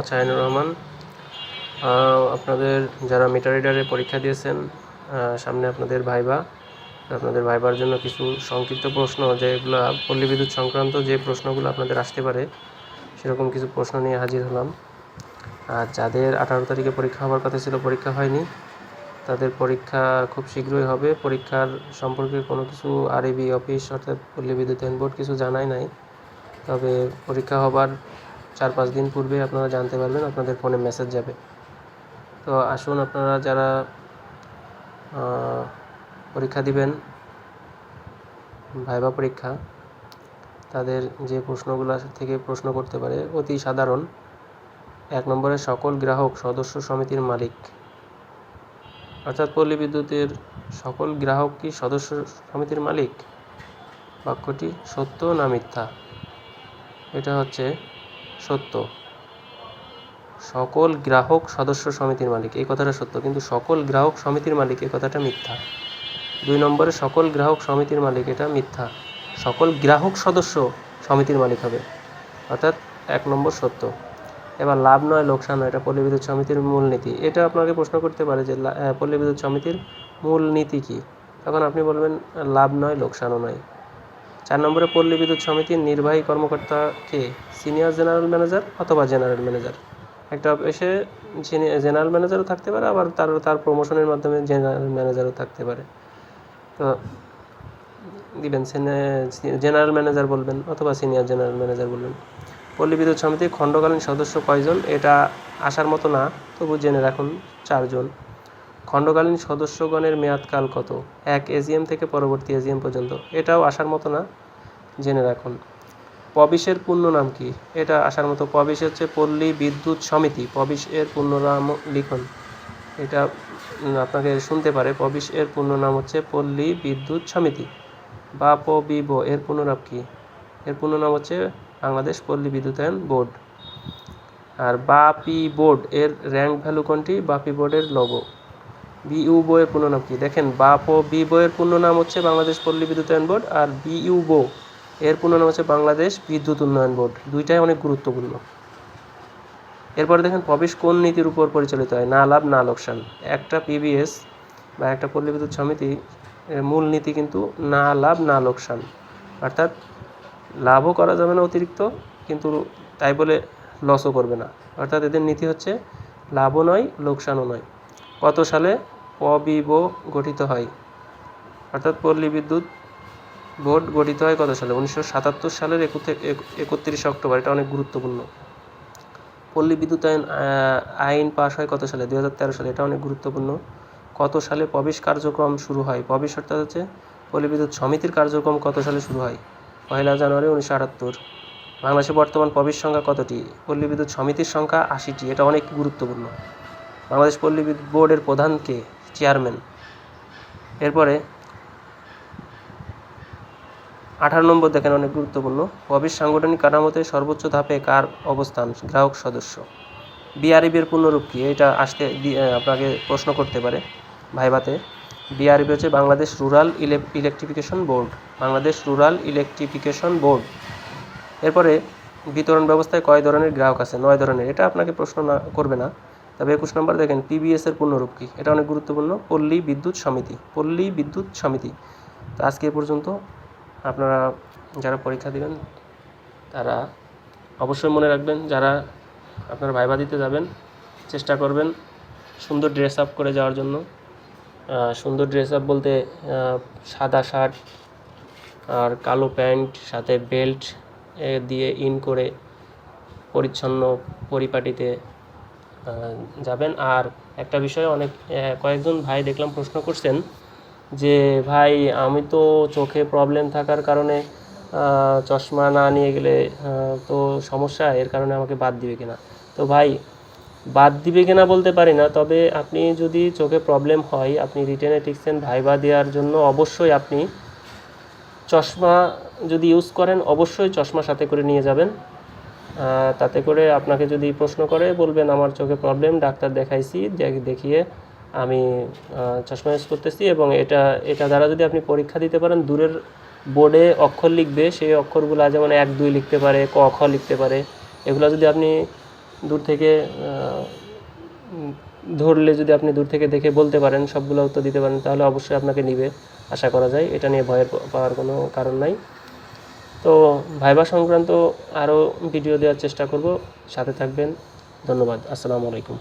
মোহাম্মদ শাহিনুর রহমান। আপনাদের যারা মিটার রিডারে পরীক্ষা দিয়েছেন সামনে আপনাদের ভাইবা। আপনাদের ভাইবার জন্য কিছু সংক্ষিপ্ত প্রশ্ন, যেগুলো পল্লী বিদ্যুৎ সংক্রান্ত যে প্রশ্নগুলো আপনাদের আসতে পারে, সেরকম কিছু প্রশ্ন নিয়ে হাজির হলাম। আর যাদের আঠারো তারিখে পরীক্ষা হওয়ার কথা ছিল, পরীক্ষা হয়নি, তাদের পরীক্ষা খুব শীঘ্রই হবে। পরীক্ষার সম্পর্কে কোনো কিছু আরএবি, অফিস অর্থাৎ পল্লী বিদ্যুৎ বোর্ড কিছু জানায় নাই। তবে পরীক্ষা হবার চার পাঁচ দিন পূর্বে আপনারা জানতে পারবেন, আপনাদের ফোনে মেসেজ যাবে। তো আসুন আপনারা যারা পরীক্ষা দিবেন, ভাইবা পরীক্ষা, তাদের যে প্রশ্নগুলো থেকে প্রশ্ন করতে পারে। অতি সাধারণ। এক নম্বরে, সকল গ্রাহক, সদস্য সমিতির মালিক। অর্থাৎ পল্লী বিদ্যুতের সকল গ্রাহক কি সদস্য সমিতির মালিক? বাক্যটি সত্য না মিথ্যা? এটা হচ্ছে সত্য। সকল গ্রাহক সদস্য সমিতির মালিক, এই কথাটা সত্য, কিন্তু সকল গ্রাহক সমিতির মালিক, এই কথাটা মিথ্যা। দুই নম্বরে, সকল গ্রাহক সমিতির মালিক, এটা মিথ্যা। সকল গ্রাহক সদস্য সমিতির মালিক হবে, অর্থাৎ এক নম্বর সত্য। এবার লাভ নয়, লোকসান নয়, এটা পল্লী বিদ্যুৎ সমিতির মূল নীতি। এটা আপনাকে প্রশ্ন করতে পারে যে পল্লী বিদ্যুৎ সমিতির মূল নীতি কী? তখন আপনি বলবেন, লাভ নয়, লোকসানও নয়। চার নম্বরে পল্লী বিদ্যুৎ সমিতির নির্বাহী কর্মকর্তা কে? সিনিয়র জেনারেল ম্যানেজার অথবা জেনারেল ম্যানেজার একটা অফিসে জেনারেল ম্যানেজারও থাকতে পারে, আবার তার তার প্রমোশনের মাধ্যমে জেনারেল ম্যানেজারও থাকতে পারে। তো দিবেন জেনারেল ম্যানেজার বলবেন অথবা সিনিয়র জেনারেল ম্যানেজার বলবেন। পল্লী বিদ্যুৎ সমিতির খণ্ডকালীন সদস্য কয়জন? এটা আসার মতো না, তবু জেনে রাখুন, চারজন। খণ্ডকালীন সদস্যগণের মেয়াদকাল কত? এক এজিএম থেকে পরবর্তী এজিএম পর্যন্ত। এটাও আসার মতো না? জেনে রাখুন। পবিশের পূর্ণ নাম কি? এটা আসার মতো। পবিশ হচ্ছে পল্লী বিদ্যুৎ সমিতি। পবিশ এর পূর্ণ নাম লিখুন। এটা আপনাকে শুনতে পারে। পবিশ এর পূর্ণ নাম হচ্ছে পল্লী বিদ্যুৎ সমিতি। বা পবিব। এর পূর্ণ নাম কি? এর পূর্ণ নাম হচ্ছে বাংলাদেশ পল্লী বিদ্যুতায়ন বোর্ড। আর বাপি বোর্ড, এর র্যাঙ্ক ভ্যালু কোনটি? বাপি বোর্ডের লোগো বিইউবো এর পূর্ণ নাম কি? দেখেন বাপ ও বিবো এর পূর্ণ নাম হচ্ছে বাংলাদেশ পল্লী বিদ্যুৎ বিদ্যুতায়ন বোর্ড আর বিইউবো এর পূর্ণ নাম হচ্ছে বাংলাদেশ বিদ্যুৎ উন্নয়ন বোর্ড। দুইটাই অনেক গুরুত্বপূর্ণ। এরপরে দেখেন, প্রবেশ কোন নীতির উপর পরিচালিত হয়? না লাভ, না লোকসান। একটা পিবিএস বা একটা পল্লী বিদ্যুৎ সমিতি এর মূল নীতি কিন্তু না লাভ, না লোকসান। অর্থাৎ লাভও করা যাবে না অতিরিক্ত, কিন্তু তাই বলে লসও করবে না। অর্থাৎ এদের নীতি হচ্ছে, লাভও নয়, লোকসানও নয়। কত সালে পবিব গঠিত হয়? অর্থাৎ পল্লী বিদ্যুৎ বোর্ড গঠিত হয় কত সালে? উনিশশো সাতাত্তর সালের একত্রিশে অক্টোবর। এটা অনেক গুরুত্বপূর্ণ। পল্লী বিদ্যুৎ আইন আইন পাশ হয় কত সালে? দুই হাজার তেরো সালে। এটা অনেক গুরুত্বপূর্ণ। কত সালে প্রবেশ কার্যক্রম শুরু হয়? প্রবেশ অর্থাৎ হচ্ছে পল্লী বিদ্যুৎ সমিতির কার্যক্রম কত সালে শুরু হয়? পয়লা জানুয়ারি উনিশশো আটাত্তর। বাংলাদেশে বর্তমান প্রবেশ সংখ্যা কতটি? পল্লী বিদ্যুৎ সমিতির সংখ্যা আশিটি। এটা অনেক গুরুত্বপূর্ণ। বাংলাদেশ পল্লী বোর্ডের প্রধান কে? চেয়ারম্যান। এরপরে আঠারো নম্বর দেখেন, অনেক গুরুত্বপূর্ণ। প্রবেশ সাংগঠনিক কাঠামোতে সর্বোচ্চ ধাপে কার অবস্থান? গ্রাহক সদস্য। বিআরইবির পূর্ণরূপ কি? এটা আসতে আপনাকে প্রশ্ন করতে পারে ভাইভাতে বিআরইবি হচ্ছে Bangladesh rural electrification board. Bangladesh rural electrification board. এরপরে বিতরণ ব্যবস্থায় কয় ধরনের গ্রাহক আছে? নয় ধরনের। এটা আপনাকে প্রশ্ন না করবে না। তবে একুশ নম্বর দেখেন পিবিএস এর পূর্ণরূপ কি? এটা অনেক গুরুত্বপূর্ণ। পল্লী বিদ্যুৎ সমিতি। পল্লী বিদ্যুৎ সমিতি। তো আজকে পর্যন্ত আপনারা যারা পরীক্ষা দিবেন, তারা অবশ্যই মনে রাখবেন, যারা আপনারা ভাইবা দিতে যাবেন, চেষ্টা করবেন সুন্দর ড্রেস আপ করে যাওয়ার জন্য। সুন্দর ড্রেস আপ বলতে সাদা শার্ট আর কালো প্যান্ট, সাথে বেল্ট দিয়ে ইন করে পরিচ্ছন্ন পরিপাটিতে যাবেন। আর একটা বিষয়ে অনেক কয়েকজন ভাই দেখলাম প্রশ্ন করছেন যে, ভাই, আমি তো চোখে প্রবলেম থাকার কারণে চশমা না নিয়ে গেলে তো সমস্যা, এর কারণে আমাকে বাদ দিবে কিনা? তো ভাই, বাদ দিবে কিনা বলতে পারি না, তবে আপনি যদি চোখে প্রবলেম হয়, আপনি রিটেনে টিকছেন ভাইবা দেওয়ার জন্য, অবশ্যই আপনি চশমা যদি ইউজ করেন, অবশ্যই চশমা সাথে করে নিয়ে যাবেন। তাতে করে আপনাকে যদি প্রশ্ন করে, বলবেন, আমার চোখে প্রবলেম ডাক্তার দেখাইছি দেখিয়ে আমি চশমা ইউজ করতেছি এবং এটা এটা দ্বারা যদি আপনি পরীক্ষা দিতে পারেন, দূরের বোর্ডে অক্ষর লিখবে, সেই অক্ষরগুলো যেমন এক, দুই লিখতে পারে, ক, খ লিখতে পারে, এগুলো যদি আপনি দূর থেকে ধরলে যদি আপনি দূর থেকে দেখে বলতে পারেন, সবগুলো উত্তর দিতে পারেন, তাহলে অবশ্যই আপনাকে নিবে। আশা করা যায়, এটা নিয়ে ভয়ের, পাওয়ার কোনো কারণ নাই। তো ভাইবা সংক্রান্ত আরও ভিডিও দেওয়ার চেষ্টা করব। সাথে থাকবেন। ধন্যবাদ। আসসালামু আলাইকুম।